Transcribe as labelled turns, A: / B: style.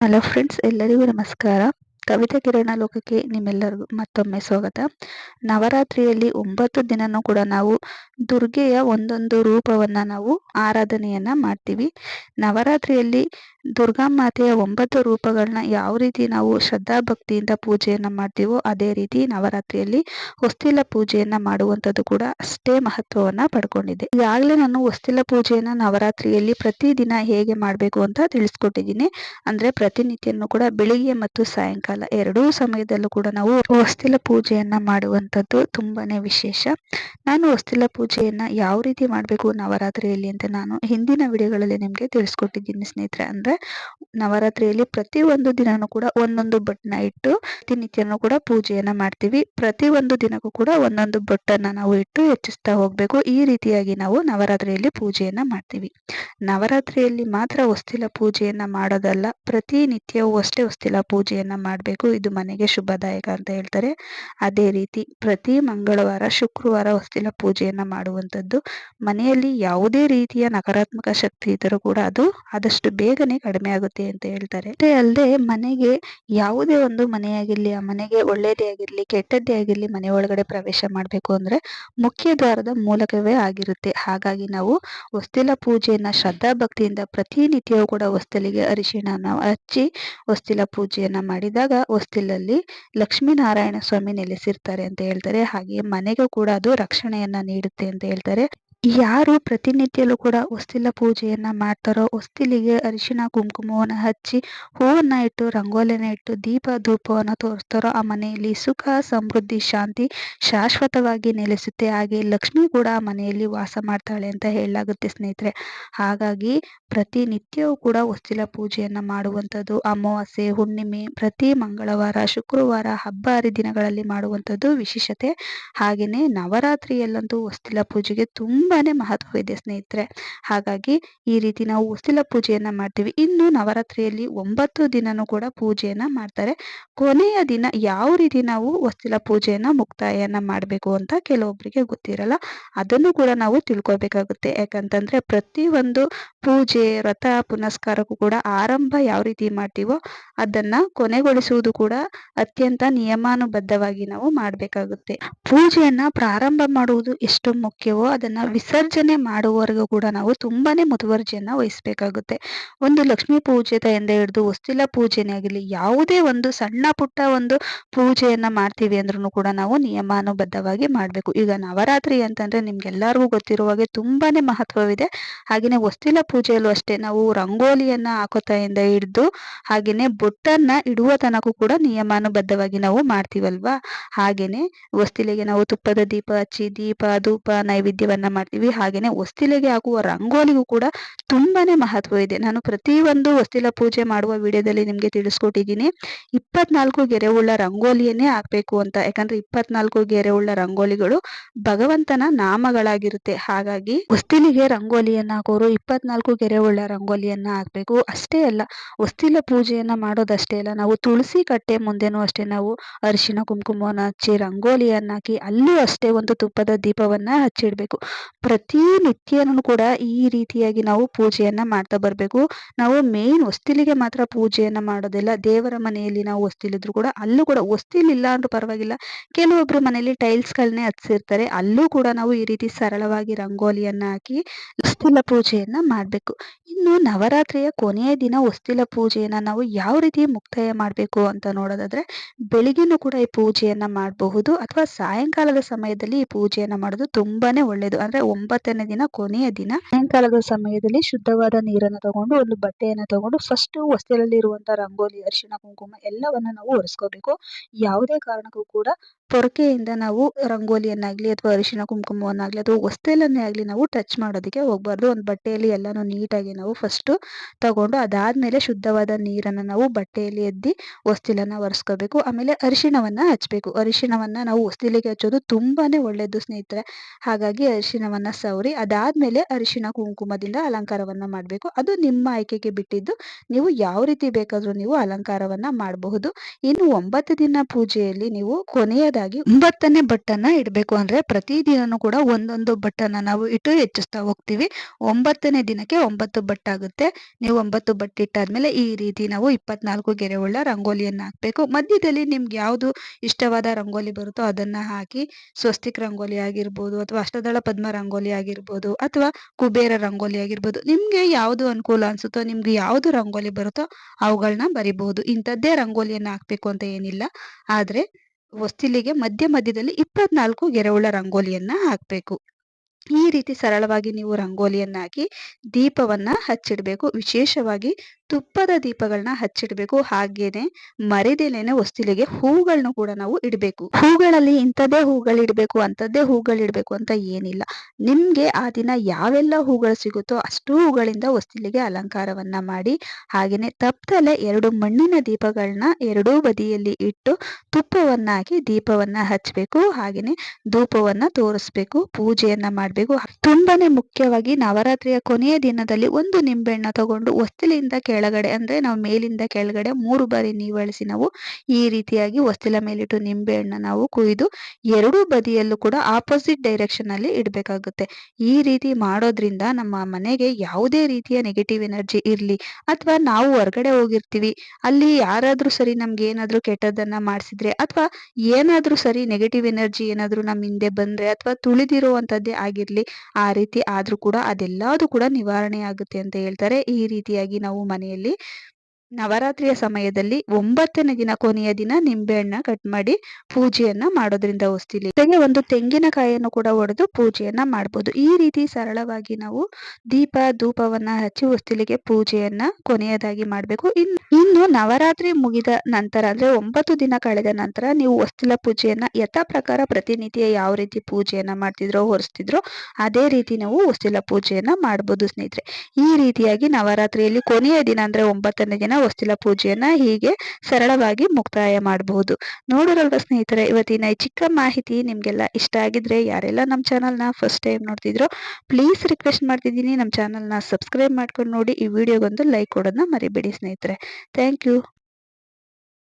A: Hello friends ಎಲ್ಲರಿಗೂ ನಮಸ್ಕಾರ. ಕವಿತಾ ಕಿರಣ ಲೋಕಕ್ಕೆ ನಿಮ್ಮೆಲ್ಲರಿಗೂ ಮತ್ತೊಮ್ಮೆ ಸ್ವಾಗತ. ನವರಾತ್ರಿಯಲ್ಲಿ ಒಂಬತ್ತು ದಿನನೂ ಕೂಡ ನಾವು ದುರ್ಗೆಯ ಒಂದೊಂದು ರೂಪವನ್ನು ನಾವು ಆರಾಧನೆಯನ್ನು ಮಾಡ್ತೀವಿ. ನವರಾತ್ರಿಯಲ್ಲಿ ದುರ್ಗಾ ಮಾತೆಯ ಒಂಬತ್ತು ರೂಪಗಳನ್ನ ಯಾವ ರೀತಿ ನಾವು ಶ್ರದ್ಧಾ ಭಕ್ತಿಯಿಂದ ಪೂಜೆಯನ್ನು ಮಾಡ್ತೀವೋ ಅದೇ ರೀತಿ ನವರಾತ್ರಿಯಲ್ಲಿ ಹೊಸ್ತಿಲ ಪೂಜೆಯನ್ನ ಮಾಡುವಂಥದ್ದು ಕೂಡ ಅಷ್ಟೇ ಮಹತ್ವವನ್ನು ಪಡ್ಕೊಂಡಿದೆ. ಈಗಾಗಲೇ ನಾನು ಹೊಸ್ತಿಲ ಪೂಜೆಯನ್ನು ನವರಾತ್ರಿಯಲ್ಲಿ ಪ್ರತಿದಿನ ಹೇಗೆ ಮಾಡಬೇಕು ಅಂತ ತಿಳಿಸ್ಕೊಟ್ಟಿದ್ದೀನಿ. ಅಂದರೆ ಪ್ರತಿನಿತ್ಯನೂ ಕೂಡ ಬೆಳಿಗ್ಗೆ ಮತ್ತು ಸಾಯಂಕಾಲ ಎರಡೂ ಸಮಯದಲ್ಲೂ ಕೂಡ ನಾವು ಹೊಸ್ತಿಲ ಪೂಜೆಯನ್ನ ಮಾಡುವಂಥದ್ದು ತುಂಬಾನೇ ವಿಶೇಷ. ನಾನು ಹೊಸ್ತಿಲ ಪೂಜೆಯನ್ನ ಯಾವ ರೀತಿ ಮಾಡಬೇಕು ನವರಾತ್ರಿಯಲ್ಲಿ ಅಂತ ನಾನು ಹಿಂದಿನ ವಿಡಿಯೋಗಳಲ್ಲಿ ನಿಮಗೆ ತಿಳಿಸ್ಕೊಟ್ಟಿದ್ದೀನಿ ಸ್ನೇಹಿತರೆ. ಅಂದರೆ ನವರಾತ್ರಿಯಲ್ಲಿ ಪ್ರತಿ ಒಂದು ದಿನನೂ ಕೂಡ ಒಂದೊಂದು ಭಟ್ನ ಇಟ್ಟು ಪ್ರತಿನಿತ್ಯನೂ ಕೂಡ ಪೂಜೆಯನ್ನ ಮಾಡ್ತೀವಿ. ಪ್ರತಿ ಒಂದು ದಿನಕ್ಕೂ ಕೂಡ ಒಂದೊಂದು ಬೊಟ್ಟನ್ನ ನಾವು ಇಟ್ಟು ಹೆಚ್ಚಿಸ್ತಾ ಹೋಗ್ಬೇಕು. ಈ ರೀತಿಯಾಗಿ ನಾವು ನವರಾತ್ರಿಯಲ್ಲಿ ಪೂಜೆಯನ್ನ ಮಾಡ್ತೀವಿ. ನವರಾತ್ರಿಯಲ್ಲಿ ಮಾತ್ರ ಹೊಸ್ತಿಲ ಪೂಜೆಯನ್ನ ಮಾಡೋದಲ್ಲ, ಪ್ರತಿನಿತ್ಯವೂ ಅಷ್ಟೇ ಹೊಸ್ತಿಲ ಪೂಜೆಯನ್ನ ಮಾಡಬೇಕು. ಇದು ಮನೆಗೆ ಶುಭದಾಯಕ ಅಂತ ಹೇಳ್ತಾರೆ. ಅದೇ ರೀತಿ ಪ್ರತಿ ಮಂಗಳವಾರ, ಶುಕ್ರವಾರ ಹೊಸ್ತಿಲ ಪೂಜೆಯನ್ನ ಮಾಡುವಂಥದ್ದು. ಮನೆಯಲ್ಲಿ ಯಾವುದೇ ರೀತಿಯ ನಕಾರಾತ್ಮಕ ಶಕ್ತಿ ಇದ್ದರೂ ಕೂಡ ಅದು ಆದಷ್ಟು ಬೇಗನೆ ಕಡಿಮೆ ಆಗುತ್ತೆ ಅಂತ ಹೇಳ್ತಾರೆ. ಅಷ್ಟೇ ಅಲ್ಲದೆ ಮನೆಗೆ ಯಾವುದೇ ಒಂದು ಮನೆಯಾಗಿರಲಿ, ಆ ಮನೆಗೆ ಒಳ್ಳೇದೇ ಆಗಿರ್ಲಿ, ಕೆಟ್ಟದ್ದೇ ಆಗಿರ್ಲಿ ಮನೆ ಒಳಗಡೆ ಪ್ರವೇಶ ಮಾಡಬೇಕು ಅಂದ್ರೆ ಮುಖ್ಯ ದ್ವಾರದ ಮೂಲಕವೇ ಆಗಿರುತ್ತೆ. ಹಾಗಾಗಿ ನಾವು ಹೊಸ್ತಿಲ ಪೂಜೆಯನ್ನ ಶ್ರದ್ಧಾ ಭಕ್ತಿಯಿಂದ ಪ್ರತಿನಿತ್ಯವೂ ಕೂಡ ಹೊಸ್ತಿಲಿಗೆ ಅರಿಶಿಣನ ಹಚ್ಚಿ ಹೊಸ್ತಿಲ ಪೂಜೆಯನ್ನ ಮಾಡಿದಾಗ ಹೊಸ್ತಿಲಲ್ಲಿ ಲಕ್ಷ್ಮೀನಾರಾಯಣ ಸ್ವಾಮಿ ನೆಲೆಸಿರ್ತಾರೆ ಅಂತ ಹೇಳ್ತಾರೆ. ಹಾಗೆ ಮನೆಗೂ ಕೂಡ ಅದು ರಕ್ಷಣೆಯನ್ನ ನೀಡುತ್ತೆ ಅಂತ ಹೇಳ್ತಾರೆ. ಯಾರು ಪ್ರತಿನಿತ್ಯಲೂ ಕೂಡ ಹೊಸ್ತಿಲ ಪೂಜೆಯನ್ನ ಮಾಡ್ತಾರೋ, ಹೊಸ್ತಿಲಿಗೆ ಅರಿಶಿನ ಕುಂಕುಮವನ್ನು ಹಚ್ಚಿ ಹೂವನ್ನ ಇಟ್ಟು ರಂಗೋಲಿನ ಇಟ್ಟು, ದೀಪ ಧೂಪವನ್ನು ತೋರಿಸ್ತಾರೋ, ಆ ಮನೆಯಲ್ಲಿ ಸುಖ, ಸಮೃದ್ಧಿ, ಶಾಂತಿ ಶಾಶ್ವತವಾಗಿ ನೆಲೆಸುತ್ತೆ. ಹಾಗೆ ಲಕ್ಷ್ಮಿ ಕೂಡ ಆ ಮನೆಯಲ್ಲಿ ವಾಸ ಮಾಡ್ತಾಳೆ ಅಂತ ಹೇಳಲಾಗುತ್ತೆ ಸ್ನೇಹಿತರೆ. ಹಾಗಾಗಿ ಪ್ರತಿನಿತ್ಯವೂ ಕೂಡ ಹೊಸ್ತಿಲ ಪೂಜೆಯನ್ನ ಮಾಡುವಂಥದ್ದು ಅಮಾವಾಸ್ಯೆ, ಹುಣ್ಣಿಮೆ, ಪ್ರತಿ ಮಂಗಳವಾರ, ಶುಕ್ರವಾರ ಹಬ್ಬ ಹರಿದಿನಗಳಲ್ಲಿ ಮಾಡುವಂಥದ್ದು ವಿಶೇಷತೆ. ಹಾಗೆಯೇ ನವರಾತ್ರಿಯಲ್ಲಂತೂ ಹೊಸ್ತಿಲ ಪೂಜೆಗೆ ತುಂಬಾ ಮಹತ್ವ ಮಹತ್ವವಿದೆ ಸ್ನೇಹಿತರೆ. ಹಾಗಾಗಿ ಈ ರೀತಿ ನಾವು ಹೊಸ್ತಿಲ ಪೂಜೆಯನ್ನ ಮಾಡ್ತೀವಿ. ಇನ್ನು ನವರಾತ್ರಿಯಲ್ಲಿ ಒಂಬತ್ತು ದಿನನೂ ಕೂಡ ಪೂಜೆಯನ್ನ ಮಾಡ್ತಾರೆ. ಕೊನೆಯ ದಿನ ಯಾವ ರೀತಿ ನಾವು ಹೊಸ್ತಿಲ ಪೂಜೆಯನ್ನ ಮುಕ್ತಾಯನ ಮಾಡಬೇಕು ಅಂತ ಕೆಲವೊಬ್ಬರಿಗೆ ಗೊತ್ತಿರಲ್ಲ. ಅದನ್ನು ಕೂಡ ನಾವು ತಿಳ್ಕೊಬೇಕಾಗುತ್ತೆ. ಯಾಕಂತಂದ್ರೆ ಪ್ರತಿ ಒಂದು ಪೂಜೆ ವ್ರತ ಪುನಸ್ಕಾರಕ್ಕೂ ಕೂಡ ಆರಂಭ ಯಾವ ರೀತಿ ಮಾಡ್ತೀವೋ ಅದನ್ನ ಕೊನೆಗೊಳಿಸುವುದು ಕೂಡ ಅತ್ಯಂತ ನಿಯಮಾನುಬದ್ಧವಾಗಿ ನಾವು ಮಾಡಬೇಕಾಗುತ್ತೆ. ಪೂಜೆಯನ್ನ ಪ್ರಾರಂಭ ಮಾಡುವುದು ಎಷ್ಟು ಮುಖ್ಯವೋ ಅದನ್ನ ವಿಸರ್ಜನೆ ಮಾಡುವವರೆಗೂ ಕೂಡ ನಾವು ತುಂಬಾನೇ ಮುತುವರ್ಜಿಯನ್ನ ವಹಿಸಬೇಕಾಗುತ್ತೆ. ಒಂದು ಲಕ್ಷ್ಮೀ ಎಂದ ಹಿಡಿದು ಹೊಸ್ತಿಲ ಪೂಜೆನೇ ಆಗಿರಲಿ, ಯಾವುದೇ ಒಂದು ಸಣ್ಣ ಪುಟ್ಟ ಒಂದು ಪೂಜೆಯನ್ನ ಮಾಡ್ತೀವಿ ಅಂದ್ರೂ ಕೂಡ ನಾವು ನಿಯಮಾನುಬದ್ಧವಾಗಿ ಮಾಡಬೇಕು. ಈಗ ನವರಾತ್ರಿ ಅಂತಂದ್ರೆ ನಿಮ್ಗೆಲ್ಲರಿಗೂ ಗೊತ್ತಿರುವ ಹಾಗೆ ತುಂಬಾನೇ ಮಹತ್ವವಿದೆ. ಹಾಗೆಯೇ ಹೊಸ್ತಿಲ ಪೂಜೆಯಲ್ಲೂ ಅಷ್ಟೇ ನಾವು ರಂಗೋಲಿಯನ್ನ ಹಾಕೋತಾಯಿಂದ ಹಿಡಿದು ಹಾಗೇನೆ ಬೊಟ್ಟನ್ನ ಇಡುವ ತನಕ ಕೂಡ ನಿಯಮಾನುಬದ್ಧವಾಗಿ ನಾವು ಮಾಡ್ತೀವಲ್ವಾ? ಹಾಗೇನೆ ಹೊಸ್ತಿಲಿಗೆ ನಾವು ತುಪ್ಪದ ದೀಪ ಹಚ್ಚಿ ದೀಪ, ಧೂಪ, ನೈವೇದ್ಯವನ್ನ ಮಾಡ್ತೀವಿ. ಹಾಗೇನೆ ಹೊಸ್ತಿಲಿಗೆ ಹಾಕುವ ರಂಗೋಲಿಗೂ ಕೂಡ ತುಂಬಾನೇ ಮಹತ್ವ ಇದೆ. ನಾನು ಪ್ರತಿಯೊಂದು ಹೊಸ್ತಿಲ ಪೂಜೆ ಮಾಡುವ ವಿಡಿಯೋದಲ್ಲಿ ನಿಮ್ಗೆ ತಿಳಿಸ್ಕೊಟ್ಟಿದ್ದೀನಿ. ಇಪ್ಪತ್ನಾಲ್ಕು ಗೆರೆ ಉಳ್ಳ ರಂಗೋಲಿಯನ್ನೇ ಹಾಕ್ಬೇಕು ಅಂತ. ಯಾಕಂದ್ರೆ ಇಪ್ಪತ್ನಾಲ್ಕು ಗೆರೆ ಉಳ್ಳ ರಂಗೋಲಿಗಳು ಭಗವಂತನ ನಾಮಗಳಾಗಿರುತ್ತೆ. ಹಾಗಾಗಿ ಹೊಸ್ತಿಲಿಗೆ ರಂಗೋಲಿಯನ್ನ ಹಾಕೋರು ಇಪ್ಪತ್ನಾಲ್ಕು ಗೆರೆವುಳ್ಳ ರಂಗೋಲಿಯನ್ನ ಹಾಕ್ಬೇಕು. ಅಷ್ಟೇ ಅಲ್ಲ, ಹೊಸ್ತಿಲ ಪೂಜೆಯನ್ನ ಮಾಡೋದಷ್ಟೇ ಅಲ್ಲ, ನಾವು ತುಳಸಿ ಕಟ್ಟೆ ಮುಂದೆನೂ ಅಷ್ಟೇ, ನಾವು ಅರಿಶಿನ ಕುಂಕುಮವನ್ನು ಹಚ್ಚಿ ರಂಗೋಲಿಯನ್ನ ಹಾಕಿ ಅಲ್ಲೂ ಅಷ್ಟೇ ಒಂದು ತುಪ್ಪದ ದೀಪವನ್ನ ಹಚ್ಚಿಡ್ಬೇಕು. ಪ್ರತಿನಿತ್ಯನೂ ಕೂಡ ಈ ರೀತಿಯಾಗಿ ನಾವು ಪೂಜೆಯನ್ನ ಮಾಡ್ತಾ ಬರಬೇಕು. ನಾವು ಮೇನ್ ಹೊಸ್ತಿಲಿಗೆ ಮಾತ್ರ ಪೂಜೆಯನ್ನ ಮಾಡೋದಿಲ್ಲ. ದೇವರ ಮನೆಯಲ್ಲಿ ನಾವು ಹೊಸ್ತಿಲಿದ್ರು ಕೂಡ ಅಲ್ಲೂ ಕೂಡ ಹೊಸ್ತಿಲಿಲ್ಲ ಅಂದ್ರೂ ಪರವಾಗಿಲ್ಲ. ಕೆಲವೊಬ್ಬರು ಮನೆಯಲ್ಲಿ ಟೈಲ್ಸ್ಗಳನ್ನೇ ಹಚ್ಚಿರ್ತಾರೆ. ಅಲ್ಲೂ ಕೂಡ ನಾವು ಈ ರೀತಿ ಸರಳವಾಗಿ ರಂಗೋಲಿಯನ್ನ ಹಾಕಿ ಹೊಸ್ತಿಲ ಪೂಜೆಯನ್ನ ಮಾಡಬೇಕು. ಇನ್ನು ನವರಾತ್ರಿಯ ಕೊನೆಯ ದಿನ ಹೊಸ್ತಿಲ ಪೂಜೆಯನ್ನ ನಾವು ಯಾವ ರೀತಿ ಮುಕ್ತಾಯ ಮಾಡಬೇಕು ಅಂತ ನೋಡೋದಾದ್ರೆ, ಬೆಳಿಗ್ಗೆನೂ ಕೂಡ ಈ ಪೂಜೆಯನ್ನ ಮಾಡಬಹುದು ಅಥವಾ ಸಾಯಂಕಾಲದ ಸಮಯದಲ್ಲಿ ಈ ಪೂಜೆಯನ್ನ ಮಾಡೋದು ತುಂಬಾನೇ ಒಳ್ಳೆಯದು ಅಂದ್ರೆ ಒಂಬತ್ತನೇ ದಿನ ಕೊನೆಯ ದಿನ ಸಾಯಂಕಾಲದ ಸಮಯದಲ್ಲಿ ಶುದ್ಧವಾದ ನೀರನ್ನು ತಗೊಂಡು ಒಂದು ಬಟ್ಟೆಯನ್ನ ತಗೊಂಡು ಫಸ್ಟ್ ಹೊಸ್ತಿಲಲ್ಲಿ ಇರುವಂತಹ ರಂಗೋಲಿ, ಅರಿಶಿಣ, ಕುಂಕುಮ ಎಲ್ಲವನ್ನ ನಾವು ಒರೆಸ್ಕೋಬೇಕು. ಯಾವುದೇ ಕಾರಣಕ್ಕೂ ಕೂಡ ಪೊರಕೆಯಿಂದ ನಾವು ರಂಗೋಲಿಯನ್ನಾಗ್ಲಿ ಅಥವಾ ಅರಿಶಿನ ಕುಂಕುಮವನ್ನಾಗ್ಲಿ ಅಥವಾ ವಸ್ತೆಲನ್ನೇ ಆಗಲಿ ನಾವು ಟಚ್ ಮಾಡೋದಕ್ಕೆ ಹೋಗ್ಬಾರ್ದು. ಒಂದು ಬಟ್ಟೆಯಲ್ಲಿ ಎಲ್ಲಾನು ನೀಟಾಗಿ ನಾವು ಫಸ್ಟ್ ತಗೊಂಡು ಅದಾದ್ಮೇಲೆ ಶುದ್ಧವಾದ ನೀರನ್ನು ನಾವು ಬಟ್ಟೆಯಲ್ಲಿ ಎದ್ದಿ ವಸ್ತಿಲನ್ನ ಒರೆಸ್ಕೋಬೇಕು. ಆಮೇಲೆ ಅರಿಶಿಣವನ್ನು ಹಚ್ಚಬೇಕು ಅರಿಶಿಣವನ್ನು ನಾವು ವಸ್ತಿಲಿಗೆ ಹಚ್ಚೋದು ತುಂಬಾನೇ ಒಳ್ಳೆಯದು ಸ್ನೇಹಿತರೆ. ಹಾಗಾಗಿ ಅರಿಶಿಣವನ್ನು ಸವರಿ, ಅದಾದ್ಮೇಲೆ ಅರಿಶಿಣ ಕುಂಕುಮದಿಂದ ಅಲಂಕಾರವನ್ನ ಮಾಡಬೇಕು. ಅದು ನಿಮ್ಮ ಆಯ್ಕೆಗೆ ಬಿಟ್ಟಿದ್ದು ನೀವು ಯಾವ ರೀತಿ ಬೇಕಾದರೂ ನೀವು ಅಲಂಕಾರವನ್ನ ಮಾಡಬಹುದು. ಇನ್ನು ಒಂಬತ್ತು ದಿನ ಪೂಜೆಯಲ್ಲಿ ನೀವು ಕೊನೆಯದಾಗಿ ಕೊನೆಯದಾಗಿ ಒಂಬತ್ತನೇ ಬಟ್ಟನ್ನ ಇಡಬೇಕು. ಅಂದ್ರೆ ಪ್ರತಿದಿನನೂ ಕೂಡ ಒಂದೊಂದು ಬಟ್ಟನ್ನ ನಾವು ಇಟ್ಟು ಹೆಚ್ಚಿಸ್ತಾ ಹೋಗ್ತೀವಿ. ಒಂಬತ್ತನೇ ದಿನಕ್ಕೆ ಒಂಬತ್ತು ಬಟ್ಟಾಗುತ್ತೆ ನೀವು ಒಂಬತ್ತು ಬಟ್ಟೆ ಇಟ್ಟಾದ್ಮೇಲೆ ಈ ರೀತಿ ನಾವು ಇಪ್ಪತ್ನಾಲ್ಕು ಗೆರೆ ಉಳ್ಳ ರಂಗೋಲಿಯನ್ನ ಹಾಕ್ಬೇಕು. ಮಧ್ಯದಲ್ಲಿ ನಿಮ್ಗೆ ಯಾವುದು ಇಷ್ಟವಾದ ರಂಗೋಲಿ ಬರುತ್ತೋ ಅದನ್ನ ಹಾಕಿ ಸ್ವಸ್ತಿಕ್ ರಂಗೋಲಿ ಆಗಿರ್ಬೋದು ಅಥವಾ ಅಷ್ಟದಳ ಪದ್ಮ ರಂಗೋಲಿ ಆಗಿರ್ಬೋದು ಅಥವಾ ಕುಬೇರ ರಂಗೋಲಿ ಆಗಿರ್ಬೋದು, ನಿಮ್ಗೆ ಯಾವುದು ಅನುಕೂಲ ಅನ್ಸುತ್ತೋ, ನಿಮ್ಗೆ ಯಾವುದು ರಂಗೋಲಿ ಬರುತ್ತೋ ಅವುಗಳನ್ನ ಬರಿಬಹುದು. ಇಂಥದ್ದೇ ರಂಗೋಲಿಯನ್ನ ಹಾಕ್ಬೇಕು ಅಂತ ಏನಿಲ್ಲ. ಆದ್ರೆ ಹೊಸ್ತಿಲಿಗೆ ಮಧ್ಯ ಮಧ್ಯದಲ್ಲಿ ಇಪ್ಪತ್ನಾಲ್ಕು ಗೆರೆಹುಳ ರಂಗೋಲಿಯನ್ನ ಹಾಕ್ಬೇಕು. ಈ ರೀತಿ ಸರಳವಾಗಿ ನೀವು ರಂಗೋಲಿಯನ್ನ ಹಾಕಿ ದೀಪವನ್ನ ಹಚ್ಚಿಡಬೇಕು. ವಿಶೇಷವಾಗಿ ತುಪ್ಪದ ದೀಪಗಳನ್ನ ಹಚ್ಚಿಡ್ಬೇಕು. ಹಾಗೇನೆ ಮರಿದೇನೆ ಹೊಸ್ತಿಲಿಗೆ ಹೂಗಳನ್ನ ಕೂಡ ನಾವು ಇಡಬೇಕು. ಹೂಗಳಲ್ಲಿ ಇಂಥದ್ದೇ ಹೂಗಳು ಇಡಬೇಕು, ಅಂಥದ್ದೇ ಹೂಗಳು ಇಡಬೇಕು ಅಂತ ಏನಿಲ್ಲ. ನಿಮ್ಗೆ ಆ ದಿನ ಯಾವೆಲ್ಲ ಹೂಗಳು ಸಿಗುತ್ತೋ ಅಷ್ಟು ಹೂಗಳಿಂದ ಹೊಸ್ತಿಲಿಗೆ ಅಲಂಕಾರವನ್ನ ಮಾಡಿ, ಹಾಗೇನೆ ತಪ್ಪದಲ್ಲೇ ಎರಡು ಮಣ್ಣಿನ ದೀಪಗಳನ್ನ ಎರಡೂ ಬದಿಯಲ್ಲಿ ಇಟ್ಟು ತುಪ್ಪವನ್ನ ಹಾಕಿ ದೀಪವನ್ನ ಹಚ್ಚಬೇಕು ಹಾಗೇನೆ ಧೂಪವನ್ನ ತೋರಿಸ್ಬೇಕು, ಪೂಜೆಯನ್ನ ಮಾಡಬೇಕು. ತುಂಬಾನೇ ಮುಖ್ಯವಾಗಿ ನವರಾತ್ರಿಯ ಕೊನೆಯ ದಿನದಲ್ಲಿ ಒಂದು ನಿಂಬೆಹಣ್ಣ ತಗೊಂಡು ಹೊಸ್ತಿಲಿಂದ ಕೆಳಗಡೆ ಅಂದ್ರೆ ನಾವು ಮೇಲಿಂದ ಕೆಳಗಡೆ ಮೂರು ಬಾರಿ ನೀವಳಿಸಿ ನಾವು ಈ ರೀತಿಯಾಗಿ ಹೊಸ್ತಿಲ ಮೇಲಿಟ್ಟು ನಿಂಬೆಹಣ್ಣ ನಾವು ಕುಯ್ದು ಎರಡೂ ಬದಿಯಲ್ಲೂ ಕೂಡ ಆಪೋಸಿಟ್ ಡೈರೆಕ್ಷನ್ ಅಲ್ಲಿ ಇಡಬೇಕಾಗುತ್ತೆ. ಈ ರೀತಿ ಮಾಡೋದ್ರಿಂದ ನಮ್ಮ ಮನೆಗೆ ಯಾವುದೇ ರೀತಿಯ ನೆಗೆಟಿವ್ ಎನರ್ಜಿ ಇರಲಿ ಅಥವಾ ನಾವು ಹೊರಗಡೆ ಹೋಗಿರ್ತೀವಿ, ಅಲ್ಲಿ ಯಾರಾದ್ರೂ ಸರಿ ನಮ್ಗೆ ಏನಾದ್ರೂ ಕೆಟ್ಟದನ್ನ ಮಾಡಿಸಿದ್ರೆ ಅಥವಾ ಏನಾದ್ರೂ ಸರಿ ನೆಗೆಟಿವ್ ಎನರ್ಜಿ ಏನಾದ್ರೂ ನಮ್ಮ ಹಿಂದೆ ಬಂದ್ರೆ ಅಥವಾ ತುಳಿದಿರುವಂತದ್ದೇ ಆಗಿರ್ಲಿ, ಆ ರೀತಿ ಆದ್ರೂ ಕೂಡ ಅದೆಲ್ಲದೂ ಕೂಡ ನಿವಾರಣೆ ಆಗುತ್ತೆ ಅಂತ ಹೇಳ್ತಾರೆ. ಈ ರೀತಿಯಾಗಿ ನಾವು ಮನೆಯಲ್ಲಿ ನವರಾತ್ರಿಯ ಸಮಯದಲ್ಲಿ ಒಂಬತ್ತನೇ ದಿನ ಕೊನೆಯ ದಿನ ನಿಂಬೆಹಣ್ಣ ಕಟ್ ಮಾಡಿ ಪೂಜೆಯನ್ನ ಮಾಡೋದ್ರಿಂದ ಹೊಸ್ತಿಲಿ. ಜೊತೆಗೆ ಒಂದು ತೆಂಗಿನಕಾಯಿಯನ್ನು ಕೂಡ ಒಡೆದು ಪೂಜೆಯನ್ನ ಮಾಡಬಹುದು ಈ ರೀತಿ ಸರಳವಾಗಿ ನಾವು ದೀಪ, ಧೂಪವನ್ನ ಹಚ್ಚಿ ಹೊಸ್ತಿಲಿಗೆ ಪೂಜೆಯನ್ನ ಕೊನೆಯದಾಗಿ ಮಾಡಬೇಕು. ಇನ್ನು ಇನ್ನು ನವರಾತ್ರಿ ಮುಗಿದ ನಂತರ ಅಂದ್ರೆ ಒಂಬತ್ತು ದಿನ ಕಳೆದ ನಂತರ ನೀವು ಹೊಸ್ತಿಲ ಪೂಜೆಯನ್ನ ಯಥಾ ಪ್ರಕಾರ ಪ್ರತಿನಿತ್ಯ ಯಾವ ರೀತಿ ಪೂಜೆಯನ್ನ ಮಾಡ್ತಿದ್ರೋ, ಹೊರಿಸ್ತಿದ್ರೋ ಅದೇ ರೀತಿ ನಾವು ಹೊಸ್ತಿಲ ಪೂಜೆಯನ್ನ ಮಾಡಬಹುದು ಸ್ನೇಹಿತರೆ. ಈ ರೀತಿಯಾಗಿ ನವರಾತ್ರಿಯಲ್ಲಿ ಕೊನೆಯ ದಿನ ಅಂದ್ರೆ ಒಂಬತ್ತನೇ ದಿನ ಹೊಸ್ತಿಲ ಪೂಜೆಯನ್ನ ಹೀಗೆ ಸರಳವಾಗಿ ಮುಕ್ತಾಯ ಮಾಡಬಹುದು. ನೋಡಿರಲ್ವ ಸ್ನೇಹಿತರೆ, ಇವತ್ತಿನ ಈ ಚಿಕ್ಕ ಮಾಹಿತಿ ನಿಮ್ಗೆಲ್ಲ ಇಷ್ಟ ಆಗಿದ್ರೆ ಯಾರೆಲ್ಲ ನಮ್ಮ ಚಾನಲ್ನ ಫಸ್ಟ್ ಟೈಮ್ ನೋಡ್ತಿದ್ರು ಪ್ಲೀಸ್ ರಿಕ್ವೆಸ್ಟ್ ಮಾಡ್ತಿದ್ದೀನಿ. ನಮ್ಮ ಚಾನಲ್ನ ಸಬ್ಸ್ಕ್ರೈಬ್ ಮಾಡ್ಕೊಂಡು ನೋಡಿ, ಈ ವಿಡಿಯೋಗೊಂದು ಲೈಕ್ ಕೊಡೋದನ್ನ ಮರಿಬೇಡಿ ಸ್ನೇಹಿತರೆ. Thank you